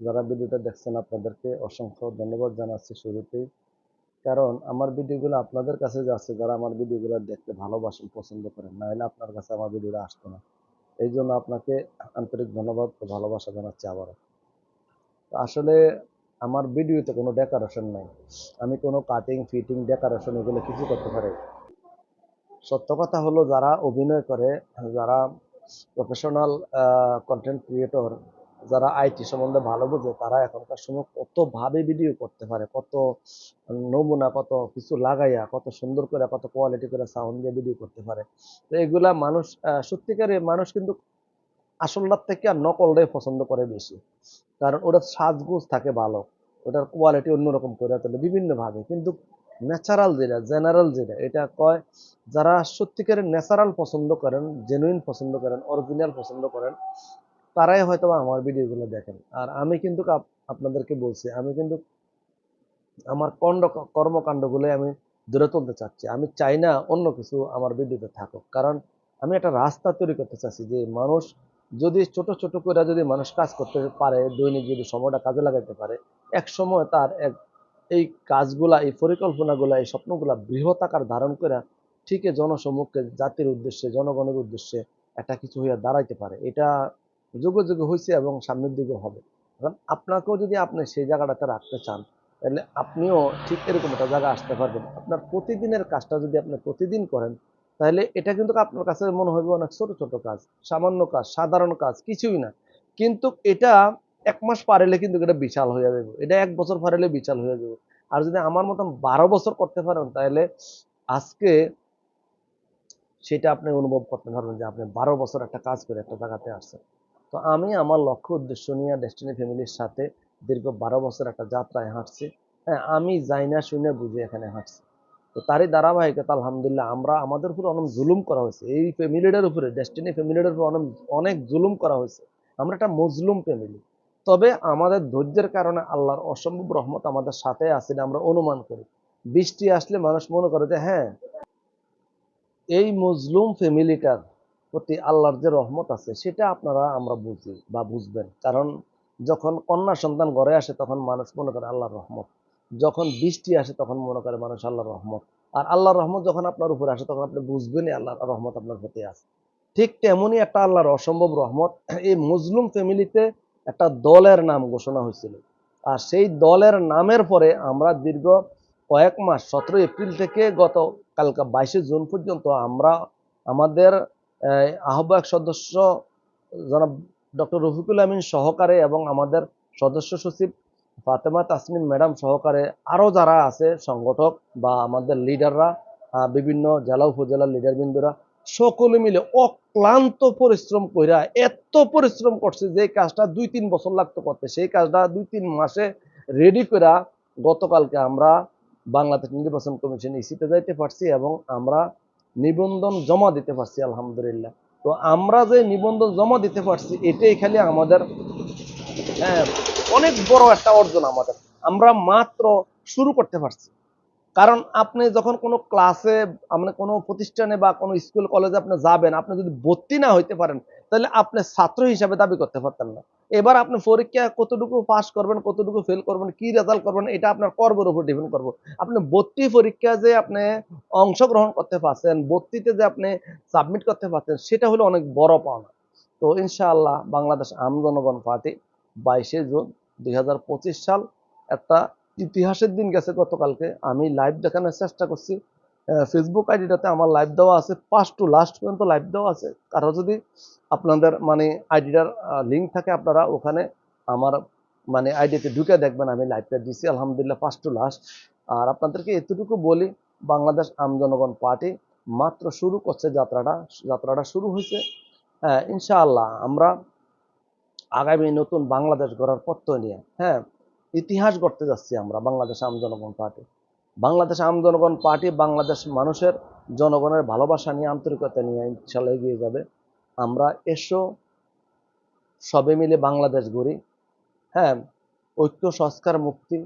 যারা ভিডিওটা দেখছেন আপনাদেরকে অসংখ্য ধন্যবাদ জানাচ্ছি শুরুতেই। কারণ আমার ভিডিওগুলো আপনাদের কাছে যাচ্ছে যারা আমার ভিডিওগুলো দেখতে ভালোবাসেন, পছন্দ করেন না হলে আপনার কাছে আমার ভিডিওটা আসতো না। এই জন্য আপনাকে আন্তরিক ধন্যবাদ ও ভালোবাসা জানাচ্ছি আবারও। আসলে আমার ভিডিওতে কোনো ডেকোরেশন নাই। আমি কোনো কাটিং ফিটিং ডেকোরেশন এগুলো কিছু করতে পারি সত্য কথা হলো, যারা অভিনয় করে, যারা প্রফেশনাল কন্টেন্ট ক্রিয়েটর যারা আইটি সম্বন্ধে ভালো বোঝে, তারা এখনকার সময় কতভাবে ভিডিও করতে পারে, কত নমুনা, কত কিছু লাগাইয়া, কত সুন্দর করে, কত কোয়ালিটি করে সাউন্ড দিয়ে ভিডিও করতে পারে। তো এগুলা মানুষ সত্যিকারে মানুষ কিন্তু আসলটার থেকে আর নকলটাই পছন্দ করে বেশি। কারণ ওটার সাজগোজ থাকে ভালো, ওটার কোয়ালিটি অন্যরকম করে তোলে বিভিন্নভাবে কিন্তু ন্যাচারাল যেটা জেনারেল যেটা, এটা কয় যারা সত্যিকারের ন্যাচারাল পছন্দ করেন জেনুইন পছন্দ করেন অরিজিনাল পছন্দ করেন, তারাই হয়তো আমার ভিডিওগুলো দেখেন। আর আমি কিন্তু আপনাদেরকে বলছি, আমি কিন্তু আমার কণ্ড, কর্মকাণ্ডগুলোই আমি দূরে তুলতে চাচ্ছি। আমি চাই না অন্য কিছু আমার ভিডিওতে থাকুক। কারণ আমি একটা রাস্তা তৈরি করতে চাচ্ছি যে মানুষ যদি ছোট ছোট করে যদি মানুষ কাজ করতে পারে, দৈনিক যদি সময়টা কাজে লাগাইতে পারে, এক সময় তার এক এই কাজগুলা, এই পরিকল্পনাগুলা, এই স্বপ্নগুলা বৃহৎ আকার ধারণ করে ঠিকই জনসম্মুখে জাতির উদ্দেশ্যে, জনগণের উদ্দেশ্যে একটা কিছু হইয়া দাঁড়াইতে পারে। এটা যুগে যুগে হয়েছে এবং সামনের দিকে হবে। কারণ আপনাকেও যদি আপনি সেই জায়গাটাতে রাখতে চান, তাহলে আপনিও ঠিক এরকম একটা জায়গা আসতে পারবেন। আপনার প্রতিদিনের কাজটা যদি আপনি প্রতিদিন করেন, তাহলে এটা কিন্তু আপনার কাছে মনে হবে অনেক ছোট ছোট কাজ, সামান্য কাজ, সাধারণ কাজ, কিছুই না। কিন্তু এটা এক মাস পারেলে কিন্তু এটা বিশাল হয়ে যাবে এটা এক বছর পারেলে বিশাল হয়ে যাবে আর যদি আমার মতন বারো বছর করতে পারেন, তাহলে আজকে সেটা আপনি অনুভব করতে পারবেন যে আপনি বারো বছর একটা কাজ করে একটা জায়গাতে আসছেন। তো আমি আমার লক্ষ্য, উদ্দেশ্য নিয়ে ডেস্টিনি ফ্যামিলির সাথে দীর্ঘ বারো বছর একটা যাত্রায় হাঁটছি। হ্যাঁ আমি যাই না শুনে বুঝে এখানে হাঁটছি। তো তারই ধারাবাহিকতা, আলহামদুলিল্লাহ, আমরা, আমাদের উপরে অনেক জুলুম করা হয়েছে। এই ফ্যামিলিটার উপরে ডেস্টিনি ফ্যামিলিটার উপরে অনেক অনেক জুলুম করা হয়েছে। আমরা একটা মজলুম ফ্যামিলি তবে আমাদের ধৈর্যের কারণে আল্লাহর অসম্ভব রহমত আমাদের সাথে আছে আমরা অনুমান করি। বৃষ্টি আসলে মানুষ মনে করে যে হ্যাঁ এই মজলুম ফ্যামিলিটার প্রতি আল্লাহর যে রহমত আছে, সেটা আপনারা, আমরা বুঝি বা বুঝবেন। কারণ যখন কন্যা সন্তান ঘরে আসে, তখন মানুষ মনে করে আল্লাহর রহমত। যখন বৃষ্টি আসে, তখন মনে করে মানুষ আল্লাহর রহমত। আর আল্লাহর রহমত যখন আপনার উপরে আসে, তখন আপনি বুঝবেনই আল্লাহর রহমত আপনার প্রতি আছে। ঠিক তেমনই একটা আল্লাহর অসম্ভব রহমত। এই মজলুম ফ্যামিলিতে একটা দলের নাম ঘোষণা হয়েছিল। আর সেই দলের নামের পরে আমরা দীর্ঘ কয়েক মাস সতেরো এপ্রিল থেকে গত কালকা বাইশে জুন পর্যন্ত আমরা আমাদের আহ্বায়ক সদস্য জনাব ডক্টর রফিকুল আমিন সহকারে এবং আমাদের সদস্য সচিব ফাতেমা তাসমিন ম্যাডাম সহকারে আরও যারা আছে, সংগঠক বা আমাদের লিডাররা বিভিন্ন জেলা উপজেলার লিডারবৃন্দরা সকলে মিলে অক্লান্ত পরিশ্রম কইরা এত পরিশ্রম করছে যে কাজটা দুই তিন বছর লাগতো করতে সেই কাজটা দুই তিন মাসে রেডি করা গতকালকে আমরা বাংলাদেশ নির্বাচন কমিশন ইসিতে যাইতে পারছি এবং আমরা নিবন্ধন জমা দিতে পারছি আলহামদুলিল্লাহ। তো আমরা যে নিবন্ধন জমা দিতে পারছি এটাই খালি আমাদের হ্যাঁ, অনেক বড় একটা অর্জন আমাদের। আমরা মাত্র শুরু করতে পারছি। কারণ আপনি যখন কোনো ক্লাসে আপনি কোনো প্রতিষ্ঠানে বা কোনো স্কুল কলেজে আপনি যাবেন, আপনি যদি ভর্তি না হইতে পারেন, তাহলে আপনি ছাত্র হিসাবে দাবি করতে পারতেন না। এবার আপনি পরীক্ষা কতটুকু পাস করবেন, কতটুকু ফেল করবেন, কি রেজাল্ট করবেন, এটা আপনার কর্মের উপর ডিপেন্ড করব। আপনি ভর্তি পরীক্ষা যে আপনি অংশগ্রহণ করতে পারছেন, ভর্তিতে যে আপনি সাবমিট করতে পারছেন, সেটা হলো অনেক বড় পাওনা। তো ইনশাআল্লাহ বাংলাদেশ আম জনগণ পার্টি বাইশে জুন দুই হাজার পঁচিশ সাল একটা ইতিহাসের দিন গেছে গতকালকে। আমি লাইভ দেখানোর চেষ্টা করছি। ফেসবুক আইডিটাতে আমার লাইভ দেওয়া আছে। ফার্স্ট টু লাস্ট পর্যন্ত লাইভ দেওয়া আছে। কারও যদি আপনাদের মানে আইডিটার লিঙ্ক থাকে আপনারা ওখানে আমার মানে আইডিতে ঢুকে দেখবেন। আমি লাইভটা দিছি, আলহামদুলিল্লাহ ফার্স্ট টু লাস্ট আর আপনাদেরকে এতটুকু বলি, বাংলাদেশ আম জনগণ পার্টি মাত্র শুরু করছে যাত্রাটা। যাত্রাটা শুরু হয়েছে। হ্যাঁ ইনশাআল্লাহ আমরা আগামী নতুন বাংলাদেশ গড়ার পত্র নিয়ে। হ্যাঁ ইতিহাস গড়তে যাচ্ছি আমরা, বাংলাদেশ আম জনগণ পার্টি। বাংলাদেশ আম জনগণ পার্টি বাংলাদেশ মানুষের জনগণের ভালোবাসা নিয়ে, আন্তরিকতা নিয়ে ইনশাল্লাহ এগিয়ে যাবে। আমরা এসো, সবে মিলে বাংলাদেশ গড়ি। হ্যাঁ ঐক্য, সংস্কার, মুক্তি।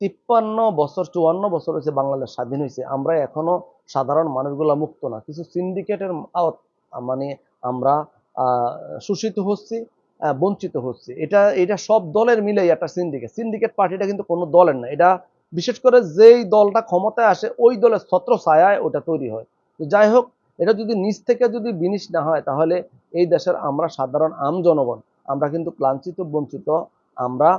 তিপ্পান্ন বছর, চুয়ান্ন বছর হয়েছে বাংলাদেশ স্বাধীন হয়েছে। আমরা এখনও সাধারণ মানুষগুলা মুক্ত না। কিছু সিন্ডিকেটের আওত মানে আমরা শোষিত হচ্ছি। বঞ্চিত হচ্ছে। এটা এটা সব দলের মিলেই একটা সিন্ডিকেট সিন্ডিকেট পার্টিটা কিন্তু কোনো দলের না। এটা বিশেষ করে যেই দলটা ক্ষমতায় আসে, ওই দলের ছত্র ছায়ায় ওটা তৈরি হয়। তো যাই হোক, এটা যদি নিচ থেকে যদি বিনিশ না হয়, তাহলে এই দেশের আমরা সাধারণ আম জনগণ, আমরা কিন্তু ক্লাঞ্চিত বঞ্চিত, আমরা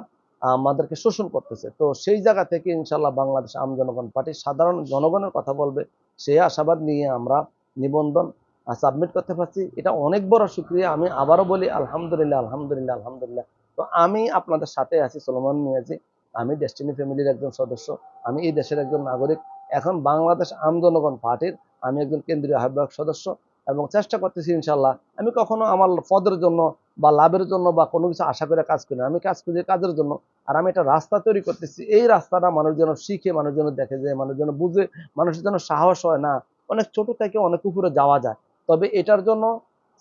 আমাদেরকে শোষণ করতেছে। তো সেই জায়গা থেকে ইনশাল্লাহ বাংলাদেশ আম জনগণ পার্টি সাধারণ জনগণের কথা বলবে। সেই আশাবাদ নিয়ে আমরা নিবন্ধন সাবমিট করতে পারছি, এটা অনেক বড় সুক্রিয়া আমি আবারও বলি, আলহামদুলিল্লাহ আলহামদুলিল্লাহ আলহামদুলিল্লাহ। তো আমি আপনাদের সাথে আছি, সলমান মিয়াজি। আমি ডেস্টিনি ফ্যামিলির একজন সদস্য। আমি এই দেশের একজন নাগরিক। এখন বাংলাদেশ আম জনগণ পার্টির আমি একজন কেন্দ্রীয় আহ্বায়ক সদস্য এবং চেষ্টা করতেছি ইনশাল্লাহ আমি কখনো আমার পদের জন্য বা লাভের জন্য বা কোনো কিছু আশা করে কাজ করি না। আমি কাজ করি কাজের জন্য আর আমি একটা রাস্তা তৈরি করতেছি। এই রাস্তাটা মানুষ যেন শিখে, মানুষ যেন দেখে যে, মানুষ যেন বুঝে, মানুষের যেন সাহস হয় না। অনেক ছোট থেকে অনেক উপরে যাওয়া যায়। তবে এটার জন্য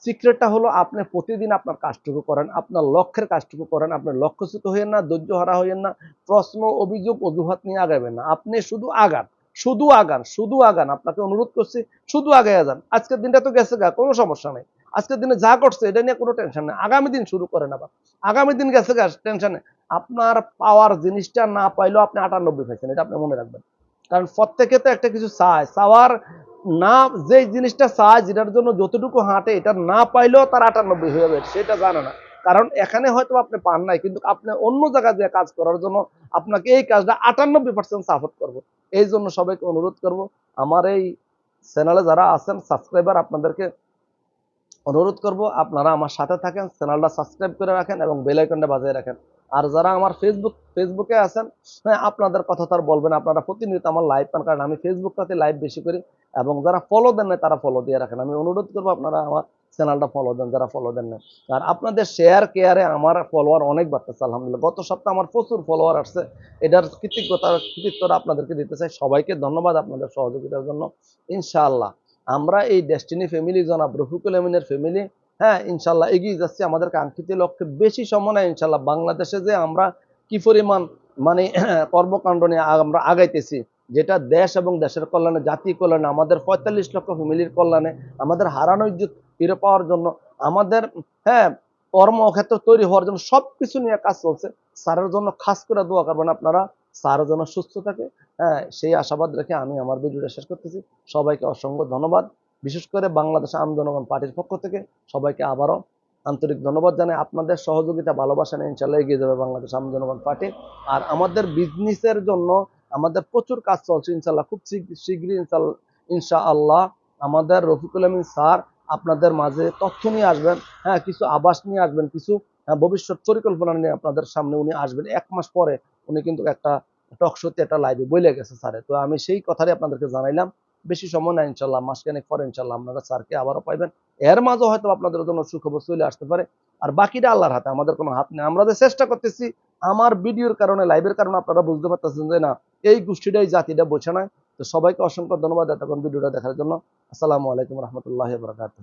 সিক্রেটটা হলো আপনি প্রতিদিন আপনার কাজটুকু করেন, আপনার লক্ষ্যের কাজটুকু করেন, আপনি লক্ষ্যচ্যুত হইয়েন না ধৈর্য হারা হইয়েন না, প্রশ্ন, অভিযোগ, অজুহাত নিয়ে আগাবেন না। আপনি শুধু আগান শুধু আগান শুধু আগান। আপনাকে অনুরোধ করছি, শুধু আগে যান। আজকের দিনটা তো গেছে গা, কোনো সমস্যা নেই। আজকের দিনে যা করছে এটা নিয়ে কোনো টেনশন নেই। আগামী দিন শুরু করেন আবার। আগামী দিন গেছে গা টেনশন নেই। আপনার পাওয়ার জিনিসটা না পাইলেও আপনি আটানব্বই পাইছেন, এটা আপনি মনে রাখবেন। কারণ প্রত্যেকে তো একটা কিছু চায়। চাওয়ার না, যে জিনিসটা চায়, যেটার জন্য যতটুকু হাঁটে, এটা না পাইলেও তার আটানব্বই হয়ে যাবে, সেটা জানে না। কারণ এখানে হয়তো আপনি পান নাই, কিন্তু আপনি অন্য জায়গায় দিয়ে কাজ করার জন্য আপনাকে এই কাজটা আটানব্বই পার্সেন্ট সাপোর্ট করব। এই জন্য সবাইকে অনুরোধ করব, আমার এই চ্যানেলে যারা আছেন সাবস্ক্রাইবার আপনাদেরকে অনুরোধ করব, আপনারা আমার সাথে থাকেন চ্যানেলটা সাবস্ক্রাইব করে রাখেন এবং বেল আইকনটা বাজিয়ে রাখেন। আর যারা আমার ফেসবুক ফেসবুকে আছেন হ্যাঁ আপনাদের কথা তো আর বলবেন আপনারা প্রতিনিয়ত আমার লাইভ পান, কারণ আমি ফেসবুকটাতে লাইভ বেশি করি। এবং যারা ফলো দেন না তারা ফলো দিয়ে রাখেন। আমি অনুরোধ করব আপনারা আমার চ্যানেলটা ফলো দেন, যারা ফলো দেন না আর আপনাদের শেয়ার কেয়ারে আমার ফলোয়ার অনেক বাড়তেছে, আলহামদুলিল্লাহ। গত সপ্তাহে আমার প্রচুর ফলোয়ার আসছে। এটার কৃতজ্ঞতা কৃতিত্বটা আপনাদেরকে দিতে চাই। সবাইকে ধন্যবাদ আপনাদের সহযোগিতার জন্য। ইনশাআল্লাহ, আমরা এই ডেস্টিনি ফ্যামিলি জনাব রফিকুল আমিনের ফ্যামিলি হ্যাঁ ইনশাল্লাহ এগিয়ে যাচ্ছি। আমাদের কাঙ্ক্ষিত লক্ষ্যে বেশি সময় নেই ইনশাল্লাহ বাংলাদেশে যে আমরা কি পরিমাণ মানে কর্মকাণ্ড নিয়ে আমরা আগাইতেছি যেটা দেশ এবং দেশের কল্যাণে জাতি কল্যাণে, আমাদের পঁয়তাল্লিশ লক্ষ ফ্যামিলির কল্যাণে, আমাদের হারানো ইজ্জত ফিরে পাওয়ার জন্য, আমাদের হ্যাঁ কর্মক্ষেত্র তৈরি হওয়ার জন্য সব কিছু নিয়ে কাজ চলছে। স্যারের জন্য খাস করে দোয়া করবেন আপনারা। স্যারের জন্য সুস্থ থাকে। হ্যাঁ সেই আশাবাদ রেখে আমি আমার ভিডিওটা শেষ করতেছি। সবাইকে অসংখ্য ধন্যবাদ। বিশেষ করে বাংলাদেশ আম জনগণ পার্টির পক্ষ থেকে সবাইকে আবারও আন্তরিক ধন্যবাদ জানাই। আপনাদের সহযোগিতা, ভালোবাসা নিয়ে ইনশাল্লাহ এগিয়ে যাবে বাংলাদেশ আম জনগণ পার্টি। আর আমাদের বিজনেসের জন্য আমাদের প্রচুর কাজ চলছে ইনশাল্লাহ খুব শীঘ্র- শীঘ্রই ইনশাল্লাহ ইনশাআল্লাহ আমাদের রফিকুল আমিন স্যার আপনাদের মাঝে তথ্য নিয়ে আসবেন হ্যাঁ কিছু আবাস নিয়ে আসবেন কিছু হ্যাঁ, ভবিষ্যৎ পরিকল্পনা নিয়ে আপনাদের সামনে উনি আসবেন। এক মাস পরে উনি কিন্তু একটা টক শোতে একটা লাইভে বলে গেছে স্যারে। তো আমি সেই কথাটাই আপনাদেরকে জানাইলাম। বেশি সময় না ইনশাল্লাহ মাসখানেক পরে ইনশাল্লাহ আপনারা স্যারকে আবারও পাইবেন। এর মাঝে হয়তো আপনাদের জন্য সুখবর চলে আসতে পারে। আর বাকিটা আল্লাহর হাতে, আমাদের কোনো হাত নেই। আমরা যে চেষ্টা করতেছি, আমার ভিডিওর কারণে, লাইভের কারণে আপনারা বুঝতে পারতেছেন যে না, এই গোষ্ঠীটাই জাতিটা বোঝে নাই তো সবাইকে অসংখ্য ধন্যবাদ এতক্ষণ ভিডিওটা দেখার জন্য। আসসালামু আলাইকুম রহমতুল্লাহ বরকাত